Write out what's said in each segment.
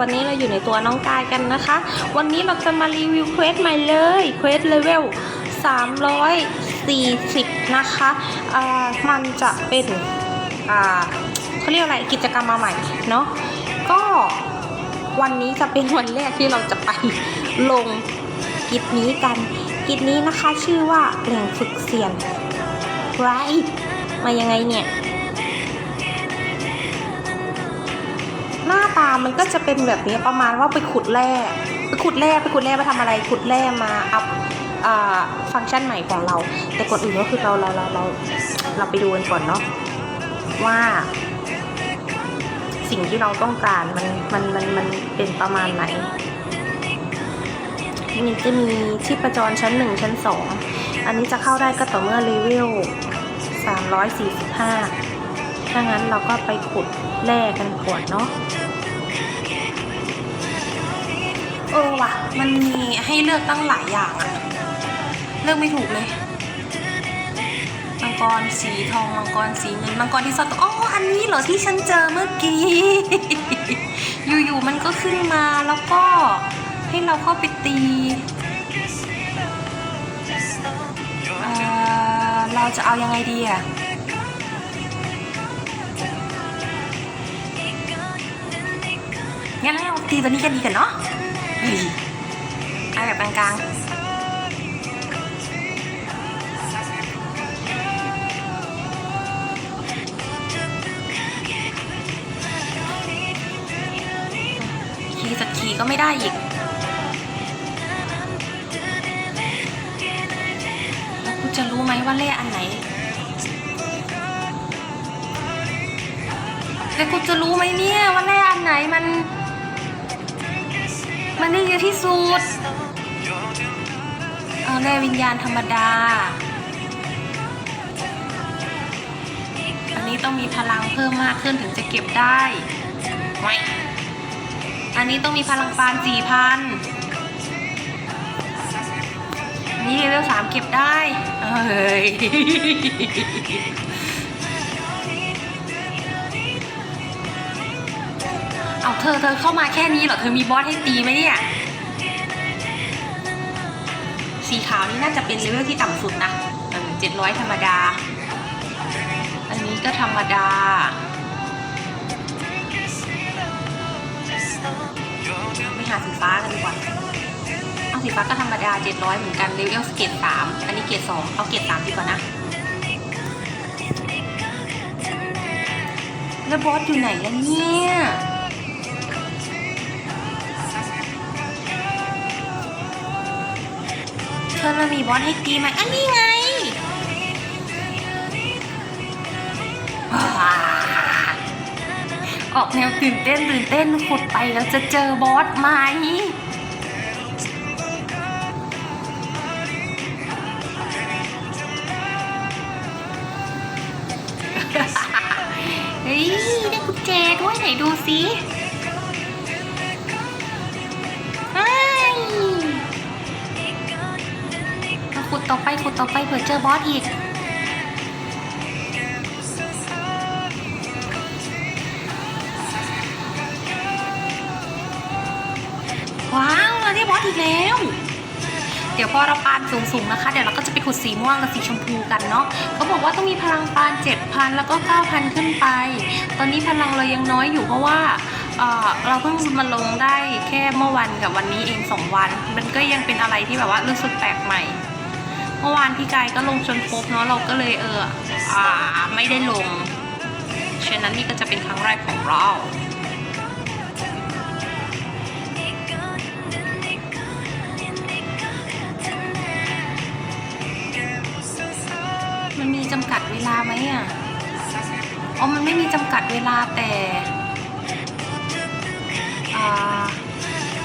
วันนี้เราอยู่ในตัวน้องกายกันนะคะ วันนี้เราจะมารีวิวเควสใหม่เลยเควสเลเวล340 นะคะอ่ามันจะเป็นอ่าเขาเรียกอะไรกิจกรรมมาใหม่เนาะก็วันนี้จะเป็นวันแรกที่เราจะไปลงกิจนี้กัน กิจนี้นะคะชื่อว่าแหล่งฝึกเสียนไรมายังไงเนี่ยาตามันก็จะเป็นแบบนี้ประมาณว่าไปขุดแร่ไปขุดแร่ไปขุดแร่ไปทำอะไรขุดแร่มาอัพฟังก์ชันใหม่ของเรา แต่ก่อนอื่นก็คือเราเราเราเราเราไปดูกันก่อนเนาะว่า สิ่งที่เราต้องการมันมันมันมันเป็นประมาณไหนมันจะมีที่ประจรชั้นหนึ่งชั้นสองอันนี้จะเข้าได้ก็ต่อเมื่อเลเวลสามร้อยสี่สิบห้าถ้างั้นเราก็ไปขุดแร่กันก่อนเนาะ เออว่ะ มันมีให้เลือกตั้งหลายอย่างอะเลือกไม่ถูกเลย มังกรสีทอง มังกรสีเงิน มังกรที่สดอ๋อ อันนี้เหรอที่ฉันเจอเมื่อกี้ อยู่ๆมันก็ขึ้นมาแล้วก็ให้เราเข้าไปตีเเราจะเอายังไงดีอะงั้นเราตีตัวนี้กันดีกันเนาะ เฮ้ยเอาแบบกลางๆขี่สักขี่ก็ไม่ได้อีกแล้วกูจะรู้ไหมว่าเล่อันไหนแล้วกูจะรู้ไหมเนี่ยว่าเล่อันไหนมัน มันได้เยอะที่สุด เอาแร่วิญญาณธรรมดา อันนี้ต้องมีพลังเพิ่มมากขึ้นถึงจะเก็บได้ไม่อันนี้ต้องมีพลังปานสี่พันนี่เลเวลสามเก็บได้ เอ้ย เอาเธอเธอเข้ามาแค่นี้เหรอ เธอมีบอสให้ตีไหมเนี่ย สีขาวนี่น่าจะเป็นเลเวลที่ต่ำสุดนะเจ็ดร้อยธรรมดา อันนี้ก็ธรรมดาไปหาสีฟ้ากันดีกว่า เอาสีฟ้าก็ธรรมดาเจ็ดร้อยเหมือนกันเลเวลเกรดสามอันนี้เกรดสองเอาเกรดสามดีกว่านะ แล้วบอสอยู่ไหนแล้วเนี่ย เธอเรามีบอสให้ตีไหมอันนี้ไงออกแนวตื่นเต้นตื่นเต้นขุดไปแล้วจะเจอบอสไหมเฮ้ยได้กุญแจด้วยไหนดูสิ ต่อไปขุดต่อไปเผื่อเจอบอสอีก ว้าวเราได้บอสอีกแล้ว เดี๋ยวพอเราปานสูงๆนะคะ เดี๋ยวเราก็จะไปขุดสีม่วงกับสีชมพูกันเนาะเขาบอกว่าต้องมีพลังปาน7,000 แล้วก็ 9,000 ขึ้นไป ตอนนี้พลังเรายังน้อยอยู่เพราะว่าเอ่อเราเพิ่งมาลงได้แค่เมื่อวันกับวันนี้เองสองวัน มันก็ยังเป็นอะไรที่แบบว่ารู้สึกแปลกใหม่ เมื่อวานพี่กายก็ลงจนครบเนาะเราก็เลยเอออ่าไม่ได้ลงฉะนั้นนี่ก็จะเป็นครั้งแรกของเรามันมีจำกัดเวลาไหมอะอ๋อมันไม่มีจำกัดเวลาแต่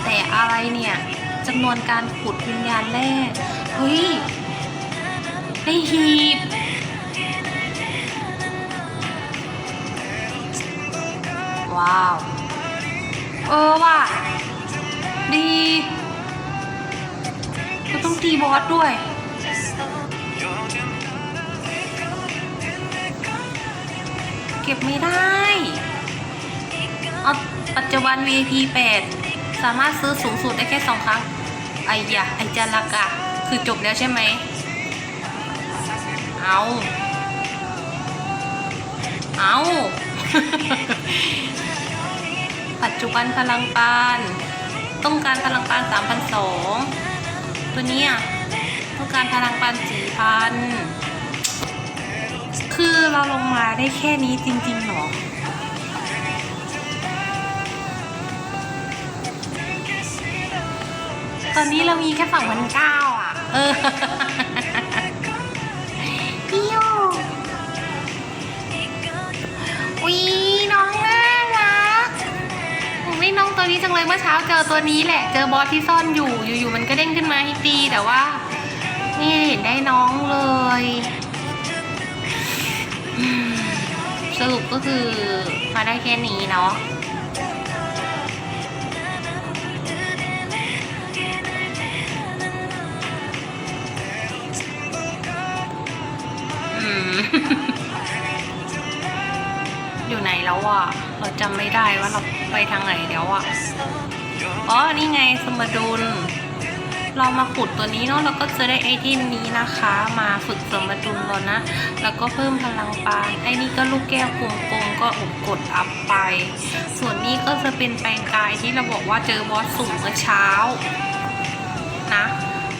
แต่อะไรเนี่ยจำนวนการขุดวิญญาณแรกเฮ้ย ได้หีบ ว้าว เออว่ะดีก็ต้องตีบอสด้วย เก็บไม่ได้เอาปัจจุบัน VIP 8 สามารถซื้อสูงสุดได้แค่สองครั้งไอ้ยะไอ้จารักอะคือจบแล้วใช่ไหม เอา เอา ปัจจุบันพลังปาน ต้องการพลังปาน3,002ตัวเนี้ยต้องการพลังปาน4,000คือเราลงมาได้แค่นี้จริงๆหรอตอนนี้เรามีแค่ฝั่งพันเก้าอะ เออ ตัวนี้จังเลยเมื่อเช้าเจอตัวนี้แหละ เจอบอสที่ซ่อนอยู่ อยู่ๆมันก็เด้งขึ้นมาให้ตีแต่ว่าไม่เห็นได้น้องเลย สรุปก็คือมาได้แค่นี้เนาะอืม แล้วอะเราจำไม่ได้ว่าเราไปทางไหนแล้วอะอ๋อนี่ไงสมดุล เรามาขุดตัวนี้เนาะเราก็จะได้ไอเทมนี้นะคะ มาฝึกสมดุลก่อนนะ แล้วก็เพิ่มพลังปานไอ้นี่ก็ลูกแก้วกลมๆก็อบกดอัพไป ส่วนนี้ก็จะเป็นแปลงกายที่เราบอกว่าเจอบอสสุ่มเมื่อเช้านะ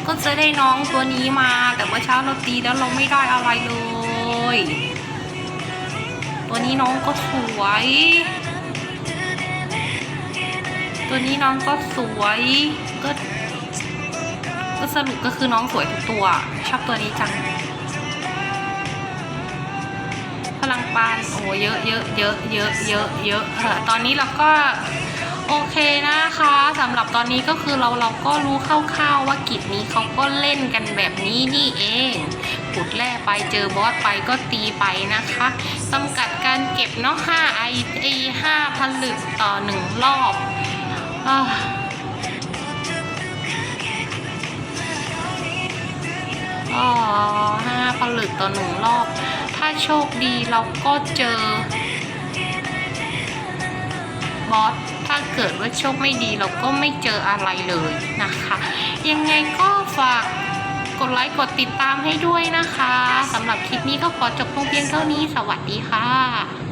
ก็จะได้น้องตัวนี้มา แต่เมื่อเช้าเราตีแล้วเราไม่ได้อะไรเลย ตัวนี้น้องก็สวย ตัวนี้น้องก็สวยก็ก็สรุปก็คือน้องสวยทุกตัว ชอบตัวนี้จังพลังปานโอ้เยอะเยอะเยอะเยอะเยอะเยอะเออตอนนี้เราก็โอเคนะคะสำหรับตอนนี้ก็คือเราเราก็รู้คร่าวๆว่ากิจนี้เขาก็เล่นกันแบบนี้นี่เองขุดแร่ไปเจอบอสไปก็ตีไปนะคะ จำกัดการเก็บเนาะ5ไอไอห้าผลึกต่อหนึ่งรอบออ๋อห้าผลึกต่อหนึ่งรอบ ถ้าโชคดีเราก็เจอ บอส ถ้าเกิดว่าโชคไม่ดีเราก็ไม่เจออะไรเลยนะคะ ยังไงก็ฝาก กดไลค์กดติดตามให้ด้วยนะคะสำหรับคลิปนี้ก็ขอจบลงเพียงเท่านี้ สวัสดีค่ะ